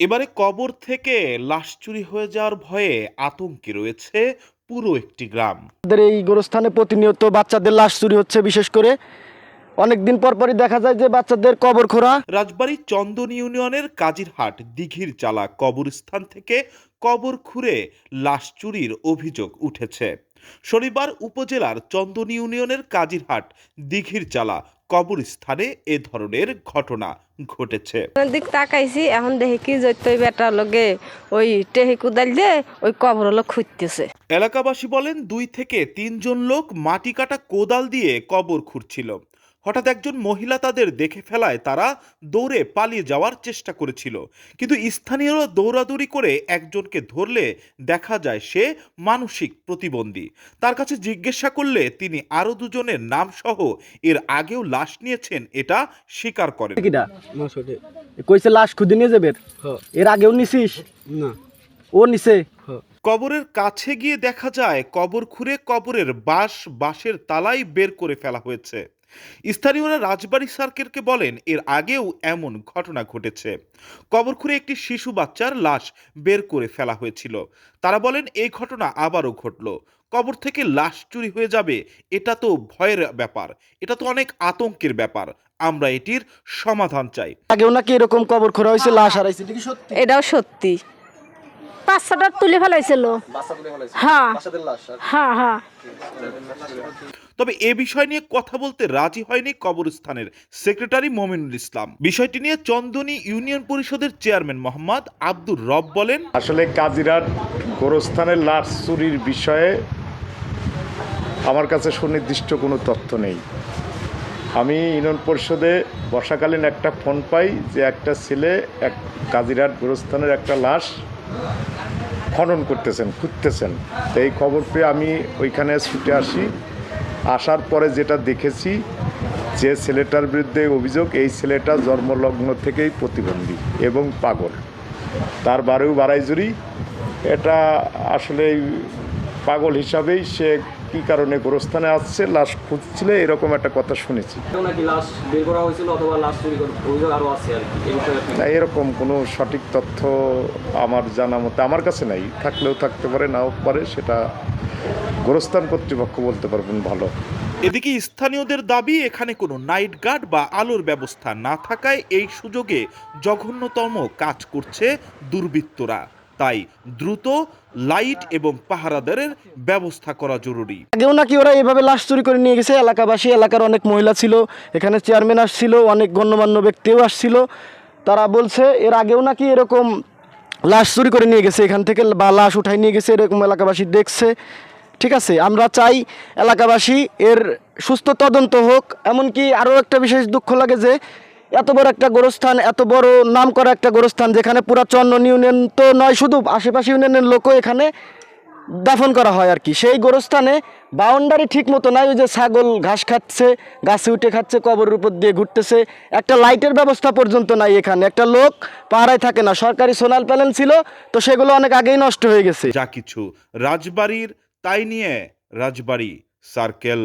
এবারে কবর থেকে লাশ চুরি হয়ে যাওয়ার ভয়ে আতঙ্কে রয়েছে পুরো একটি গ্রাম। আমাদের এই গোরস্থানে প্রতিনিয়ত বাচ্চাদের লাশ চুরি হচ্ছে বিশেষ করে অনেক দিন পর পরই দেখা যায় যে বাচ্চাদের কবর খোঁড়া। রাজবাড়ী চন্দন ইউনিয়নের কাজিরহাট দিঘির চালা কবরস্থান থেকে কবর খুঁড়ে লাশ চুরির অভিযোগ উঠেছে। শনিবার উপজেলার চন্দন ইউনিয়নের কাজিরহাট দিঘির চালা কবরস্থানে এ ধরনের ঘটনা ঘটেছে। দিক তাকাইছি এখন দেখি কি জৈত বেটা লগে ওই টেহি কুদাল দিয়ে ওই কবর হলো খুঁজতেছে। এলাকাবাসী বলেন দুই থেকে তিনজন লোক মাটি কাটা কোদাল দিয়ে কবর খুঁড়ছিল। হঠাৎ একজন মহিলা তাদের দেখে ফেলায় তারা দৌড়ে পালিয়ে যাওয়ার চেষ্টা করেছিল। কিন্তু স্থানীয়রা দৌড়াদৌড়ি করে একজনকে ধরলে দেখা যায় সে মানসিক প্রতিবন্ধী। তার কাছে জিজ্ঞাসা করলে তিনি আরও দুজনের নাম সহ এর আগেও লাশ নিয়েছেন এটা স্বীকার করেন। কইছে লাশ খুঁজে নিয়ে যাবে? এর আগেও নিছিস? না। ও নিছে? কবরের কাছে গিয়ে দেখা যায় কবর খুঁড়ে কবরের বাঁশ বাঁশের তালাই বের করে ফেলা হয়েছে। স্থানীয়রা রাজবাড়ী সার্কেলকে বলেন এর আগেও এমন ঘটনা ঘটেছে। কবর খুঁড়ে একটি শিশু বাচ্চার লাশ বের করে ফেলা হয়েছিল। তারা বলেন এই ঘটনা আবারও ঘটল। কবর থেকে লাশ চুরি হয়ে যাবে এটা তো ভয়ের ব্যাপার। এটা তো অনেক আতঙ্কের ব্যাপার। আমরা এটির সমাধান চাই। আগেও নাকি এরকম কবর খোঁড়া হয়েছে লাশ হারাইছে এটা কি সত্যি? এটাও সত্যি। বাচ্চাটা তুলে ফেলাইছিল। হ্যাঁ। হ্যাঁ হ্যাঁ। তবে এ বিষয় নিয়ে কথা বলতে রাজি হয়নি কবরস্থানের সেক্রেটারি মমিনুল ইসলাম। বিষয়টি নিয়ে চন্দনী ইউনিয়ন পরিষদের চেয়ারম্যান মোহাম্মদ আব্দুর রব বলেন আসলে কাজিরার গোরস্থানের লাশ চুরির বিষয়ে আমার কাছে সুনির্দিষ্ট কোনো তথ্য নেই। আমি ইউনিয়ন পরিষদে বর্ষাকালীন একটা ফোন পাই যে একটা ছেলে এক কাজিরাট গোরস্থানের একটা লাশ খনন করতেছেন, খুঁজতেছেন। তো এই খবর পেয়ে আমি ওইখানে ছুটে আসি। আসার পরে যেটা দেখেছি, যে ছেলেটার বিরুদ্ধে অভিযোগ, এই ছেলেটা জন্মলগ্ন থেকেই প্রতিবন্ধী এবং পাগল। তার বারেও বাড়াইজুরি। এটা আসলে পাগল হিসাবেই সে কী কারণে গোরস্থানে আসছে লাশ খুঁজছিল এরকম একটা কথা শুনেছি। না এরকম কোনো সঠিক তথ্য আমার জানা মতে আমার কাছে নাই। থাকলেও থাকতে পারে নাও পারে সেটা গোরস্থান কর্তৃপক্ষ বলতে পারবেন ভালো। এদিকে স্থানীয়দের দাবি এখানে কোনো নাইট গার্ড বা আলোর ব্যবস্থা না থাকায় এই সুযোগে জঘন্যতম কাজ করছে দুর্বৃত্তরা। তাই দ্রুত, লাইট এবং পাহারাদারের ব্যবস্থা করা জরুরি। আগেও নাকি ওরা এভাবে লাশ চুরি করে নিয়ে গেছে, এলাকাবাসী, এলাকার অনেক মহিলা ছিল, এখানে চেয়ারম্যান আসছিল, অনেক গণ্যমান্য ব্যক্তিও আসছিল। তারা বলছে, এর আগেও নাকি এরকম লাশ চুরি করে নিয়ে গেছে, এখান থেকে বা লাশ উঠাই নিয়ে গেছে, এরকম এলাকাবাসী দেখছে। ঠিক আছে, আমরা চাই এলাকাবাসী এর সুস্থ তদন্ত হোক, এমনকি আরও একটা বিশেষ দুঃখ লাগে যে এত বড় একটা গোরস্থান, এত বড় নাম করা একটা গোরস্থান যেখানে পুরা চন্দন ইউনিয়ন তো নয়, শুধু আশেপাশে ইউনিয়নের লোকও এখানে দাফন করা হয় আর কি। সেই গোরস্থানে বাউন্ডারি ঠিক মতো নাই, ওই যে ছাগল ঘাস খাচ্ছে, গাছে উঠে খাচ্ছে, কবরের উপর দিয়ে ঘুরতেছে। একটা লাইটের ব্যবস্থা পর্যন্ত নাই এখানে। একটা লোক পাহারায় থাকে না। সরকারি সোনাল প্যানেল ছিল, তো সেগুলো অনেক আগেই নষ্ট হয়ে গেছে। যা কিছু। রাজবাড়ির, তাই নিয়ে রাজবাড়ি সার্কেল।